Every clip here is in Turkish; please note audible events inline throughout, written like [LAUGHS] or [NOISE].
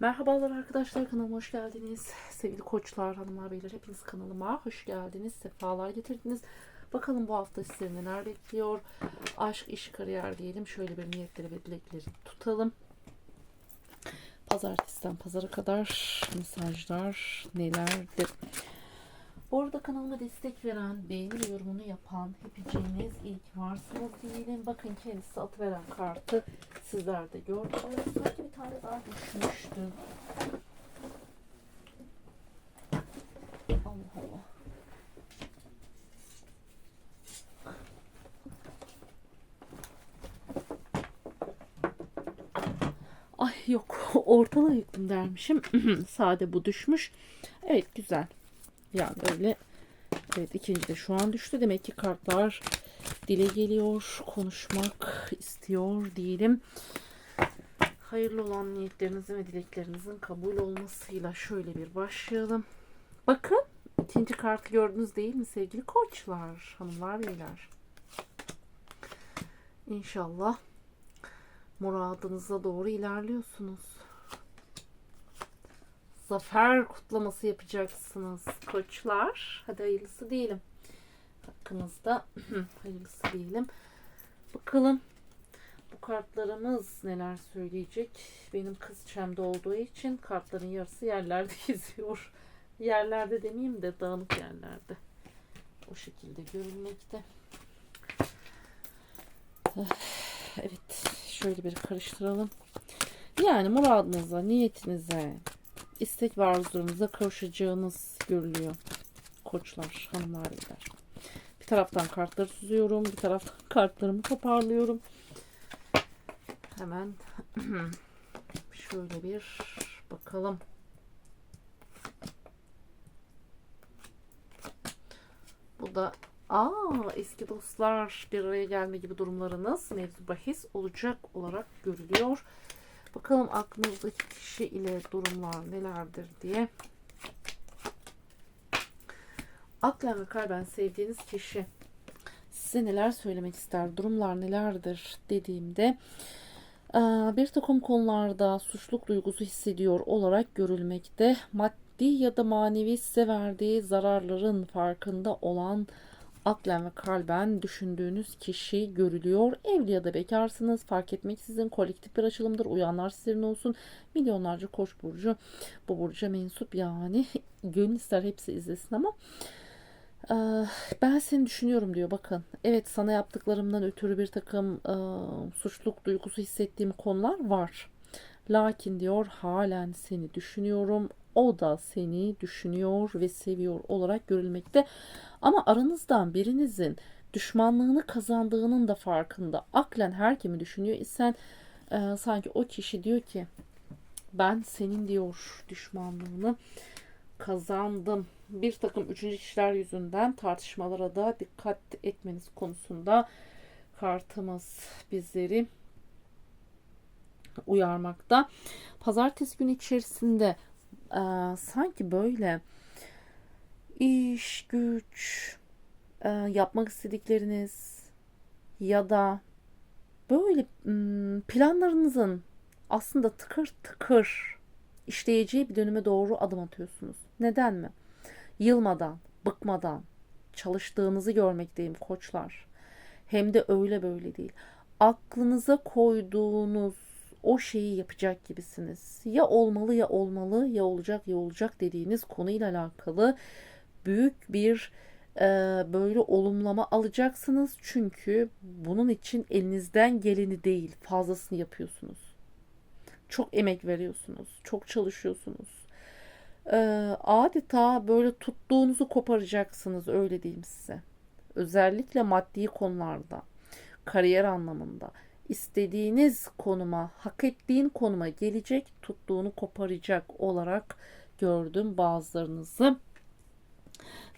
Merhabalar arkadaşlar kanalıma hoş geldiniz. Sevgili koçlar, hanımlar, beyler hepiniz kanalıma hoş geldiniz. Sefalar getirdiniz. Bakalım bu hafta sizleri neler bekliyor. Aşk, iş, kariyer diyelim. Şöyle bir niyetleri ve dilekleri tutalım. Pazartesiden pazara kadar mesajlar nelerdir? Bu arada kanalıma destek veren, beğeni yorumunu yapan hepiniz ilk varsınız diyelim. Bakın kendisi atıveren kartı sizler de gördünüz. Sanki bir tane daha düşmüştü. Allah Allah. Ay yok [LAUGHS] ortalığı yıktım dermişim. [CLEARS THROAT] Sade bu düşmüş. Evet güzel. Yani öyle. Evet ikinci de şu an düştü. Demek ki kartlar dile geliyor. Konuşmak istiyor diyelim. Hayırlı olan niyetlerinizin ve dileklerinizin kabul olmasıyla şöyle bir başlayalım. Bakın ikinci kartı gördünüz değil mi sevgili koçlar, hanımlar, beyler. İnşallah muradınıza doğru ilerliyorsunuz. Zafer kutlaması yapacaksınız koçlar. Hadi hayırlısı diyelim. Hakkınızda [CLEARS THROAT] hayırlısı diyelim. Bakalım bu kartlarımız neler söyleyecek. Benim kız çemde olduğu için kartların yarısı yerlerde [LAUGHS] geziyor. Yerlerde demeyeyim de dağınık yerlerde. O şekilde görünmekte. Evet. Şöyle bir karıştıralım. Yani muradınıza, niyetinize, istek ve arzularınıza kavuşacağınız görülüyor. Koçlar, hanımlar, beyler. Bir taraftan kartları süzüyorum. Bir taraftan [LAUGHS] kartlarımı toparlıyorum. Hemen [CLEARS THROAT] şöyle bir bakalım. Bu da aa eski dostlar bir araya gelme gibi durumlarınız mevzu bahis olacak olarak görülüyor. Bakalım aklınızdaki kişi ile durumlar nelerdir diye. Aklen ve kalben sevdiğiniz kişi size neler söylemek ister, durumlar nelerdir dediğimde ee, bir takım konularda suçluluk duygusu hissediyor olarak görülmekte. Maddi ya da manevi size verdiği zararların farkında olan aklen ve kalben düşündüğünüz kişi görülüyor. Evli ya da bekarsınız fark etmeksizin kolektif bir açılımdır. Uyanlar sizlerin olsun. Milyonlarca koç burcu bu burca mensup yani. [LAUGHS] Gönül ister hepsi izlesin ama ee, ben seni düşünüyorum diyor bakın. Evet sana yaptıklarımdan ötürü bir takım e, suçluluk duygusu hissettiğim konular var. Lakin diyor halen seni düşünüyorum. O da seni düşünüyor ve seviyor olarak görülmekte. Ama aranızdan birinizin düşmanlığını kazandığının da farkında. Aklen her kimi düşünüyor isen e, sanki o kişi diyor ki ben senin diyor düşmanlığını kazandım. Bir takım üçüncü kişiler yüzünden tartışmalara da dikkat etmeniz konusunda kartımız bizleri uyarmakta. Pazartesi günü içerisinde e, sanki böyle iş, güç, e, yapmak istedikleriniz ya da böyle planlarınızın aslında tıkır tıkır işleyeceği bir döneme doğru adım atıyorsunuz. Neden mi? Yılmadan, bıkmadan çalıştığınızı görmekteyim koçlar. Hem de öyle böyle değil. Aklınıza koyduğunuz o şeyi yapacak gibisiniz. Ya olmalı ya olmalı ya olacak ya olacak dediğiniz konuyla alakalı büyük bir e, böyle olumlama alacaksınız. Çünkü bunun için elinizden geleni değil fazlasını yapıyorsunuz. Çok emek veriyorsunuz. Çok çalışıyorsunuz. Ee, adeta böyle tuttuğunuzu koparacaksınız öyle diyeyim size. Özellikle maddi konularda, kariyer anlamında istediğiniz konuma, hak ettiğin konuma gelecek, tuttuğunu koparacak olarak gördüm bazılarınızı.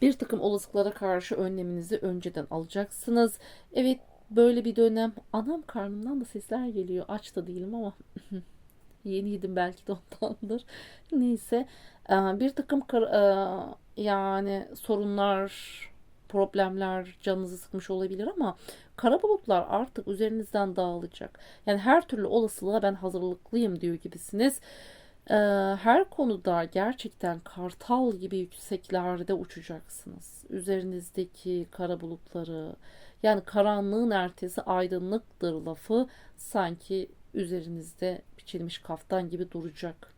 Bir takım olasılıklara karşı önleminizi önceden alacaksınız. Evet böyle bir dönem anam karnımdan da sesler geliyor. Aç da değilim ama [LAUGHS] yeniydim belki de ondandır. Neyse bir takım yani sorunlar, problemler canınızı sıkmış olabilir ama kara bulutlar artık üzerinizden dağılacak. Yani her türlü olasılığa ben hazırlıklıyım diyor gibisiniz. Ee, her konuda gerçekten kartal gibi yükseklerde uçacaksınız. Üzerinizdeki kara bulutları, yani karanlığın ertesi aydınlıktır lafı sanki üzerinizde biçilmiş kaftan gibi duracak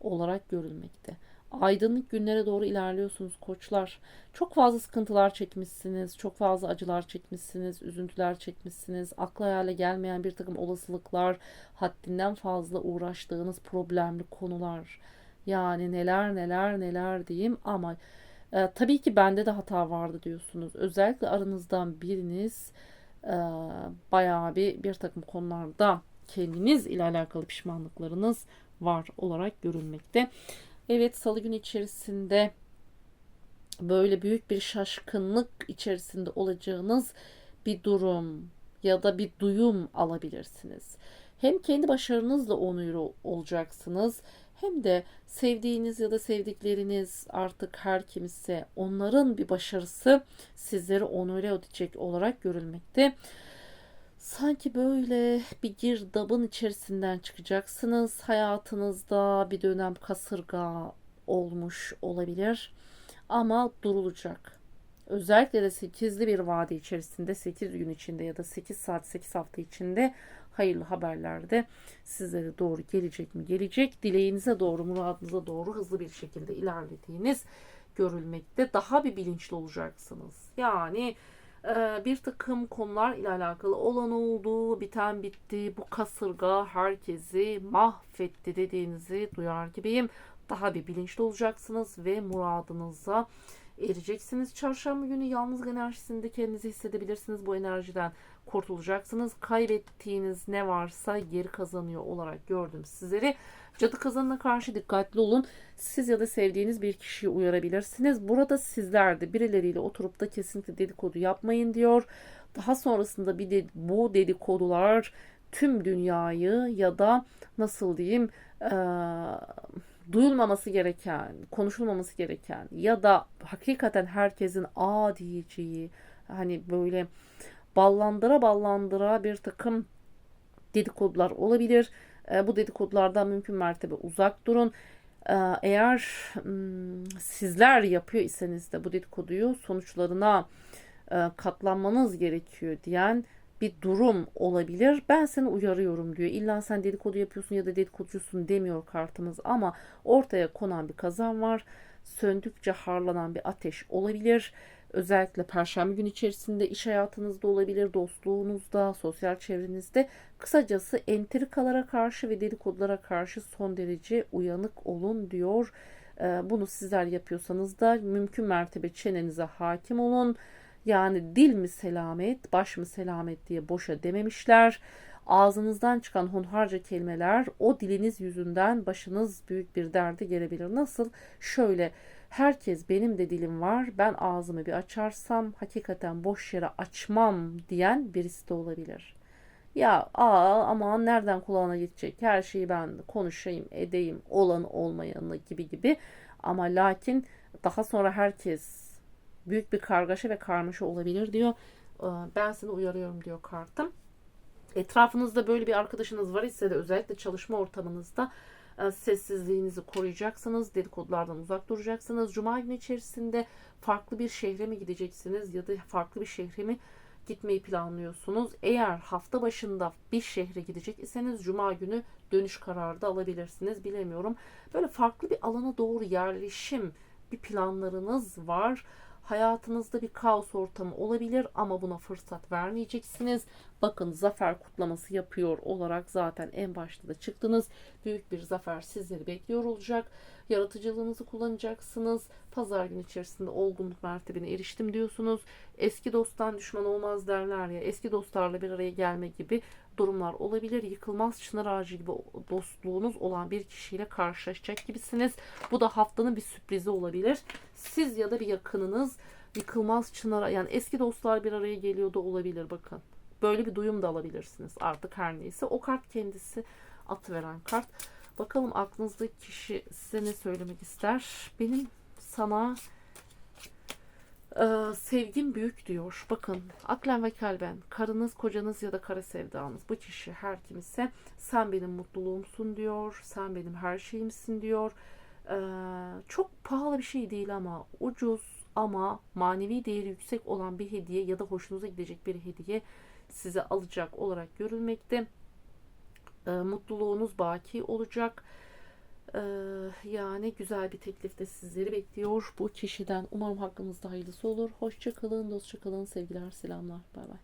olarak görülmekte. Aydınlık günlere doğru ilerliyorsunuz koçlar. Çok fazla sıkıntılar çekmişsiniz, çok fazla acılar çekmişsiniz, üzüntüler çekmişsiniz. Akla hayale gelmeyen bir takım olasılıklar, haddinden fazla uğraştığınız problemli konular. Yani neler neler neler diyeyim ama e, tabii ki bende de hata vardı diyorsunuz. Özellikle aranızdan biriniz e, bayağı bir bir takım konularda kendiniz ile alakalı pişmanlıklarınız var olarak görülmekte. Evet salı günü içerisinde böyle büyük bir şaşkınlık içerisinde olacağınız bir durum ya da bir duyum alabilirsiniz. Hem kendi başarınızla onur olacaksınız hem de sevdiğiniz ya da sevdikleriniz artık her kimse onların bir başarısı sizleri onure edecek olarak görülmekte. Sanki böyle bir girdabın içerisinden çıkacaksınız. Hayatınızda bir dönem kasırga olmuş olabilir ama durulacak. Özellikle de 8'li bir vade içerisinde 8 gün içinde ya da 8 saat 8 hafta içinde hayırlı haberler de sizlere doğru gelecek mi? Gelecek. Dileğinize doğru, muradınıza doğru hızlı bir şekilde ilerlediğiniz görülmekte. Daha bir bilinçli olacaksınız. Yani bir takım konular ile alakalı olan oldu, biten bitti, bu kasırga herkesi mahvetti dediğinizi duyar gibiyim. Daha bir bilinçli olacaksınız ve muradınıza ereceksiniz. Çarşamba günü yalnız enerjisinde kendinizi hissedebilirsiniz. Bu enerjiden kurtulacaksınız. Kaybettiğiniz ne varsa geri kazanıyor olarak gördüm sizleri. Cadı kazanına karşı dikkatli olun. Siz ya da sevdiğiniz bir kişiyi uyarabilirsiniz. Burada sizler de birileriyle oturup da kesinlikle dedikodu yapmayın diyor. Daha sonrasında bir de bu dedikodular tüm dünyayı ya da nasıl diyeyim ee, duyulmaması gereken, konuşulmaması gereken ya da hakikaten herkesin a diyeceği hani böyle ballandıra ballandıra bir takım dedikodular olabilir. E, bu dedikodulardan mümkün mertebe uzak durun. E, eğer hmm, sizler yapıyor iseniz de bu dedikoduyu sonuçlarına e, katlanmanız gerekiyor diyen bir durum olabilir. Ben seni uyarıyorum diyor. İlla sen dedikodu yapıyorsun ya da dedikoducusun demiyor kartımız ama ortaya konan bir kazan var. Söndükçe harlanan bir ateş olabilir. Özellikle perşembe gün içerisinde iş hayatınızda olabilir, dostluğunuzda, sosyal çevrenizde. Kısacası entrikalara karşı ve dedikodulara karşı son derece uyanık olun diyor. Ee, bunu sizler yapıyorsanız da mümkün mertebe çenenize hakim olun. Yani dil mi selamet, baş mı selamet diye boşa dememişler. Ağzınızdan çıkan hunharca kelimeler o diliniz yüzünden başınız büyük bir derde gelebilir. Nasıl? Şöyle herkes benim de dilim var ben ağzımı bir açarsam hakikaten boş yere açmam diyen birisi de olabilir. Ya aa aman nereden kulağına gidecek her şeyi ben konuşayım edeyim olan olmayanı gibi gibi ama lakin daha sonra herkes büyük bir kargaşa ve karmaşa olabilir diyor. Ee, ben seni uyarıyorum diyor kartım. Etrafınızda böyle bir arkadaşınız var ise de özellikle çalışma ortamınızda e, sessizliğinizi koruyacaksınız. Dedikodulardan uzak duracaksınız. Cuma günü içerisinde farklı bir şehre mi gideceksiniz ya da farklı bir şehre mi gitmeyi planlıyorsunuz? Eğer hafta başında bir şehre gidecek iseniz cuma günü dönüş kararı da alabilirsiniz. Bilemiyorum. Böyle farklı bir alana doğru yerleşim bir planlarınız var. Hayatınızda bir kaos ortamı olabilir ama buna fırsat vermeyeceksiniz. Bakın zafer kutlaması yapıyor olarak zaten en başta da çıktınız. Büyük bir zafer sizleri bekliyor olacak. Yaratıcılığınızı kullanacaksınız. Pazar günü içerisinde olgunluk mertebine eriştim diyorsunuz. Eski dosttan düşman olmaz derler ya. Eski dostlarla bir araya gelme gibi durumlar olabilir. Yıkılmaz çınar ağacı gibi dostluğunuz olan bir kişiyle karşılaşacak gibisiniz. Bu da haftanın bir sürprizi olabilir. Siz ya da bir yakınınız yıkılmaz çınar yani eski dostlar bir araya geliyor da olabilir bakın. Böyle bir duyum da alabilirsiniz artık her neyse. O kart kendisi atıveren kart. Bakalım aklınızdaki kişi size ne söylemek ister? Benim sana Ee, sevgin büyük diyor. Bakın aklen ve kalben karınız, kocanız ya da kara sevdanız bu kişi her kimse sen benim mutluluğumsun diyor. Sen benim her şeyimsin diyor. Ee, çok pahalı bir şey değil ama ucuz ama manevi değeri yüksek olan bir hediye ya da hoşunuza gidecek bir hediye size alacak olarak görülmekte. Ee, mutluluğunuz baki olacak. Ee, yani güzel bir teklif de sizleri bekliyor bu kişiden. Umarım hakkınızda hayırlısı olur. Hoşça kalın, dostça kalın, sevgiler, selamlar. Bay bay.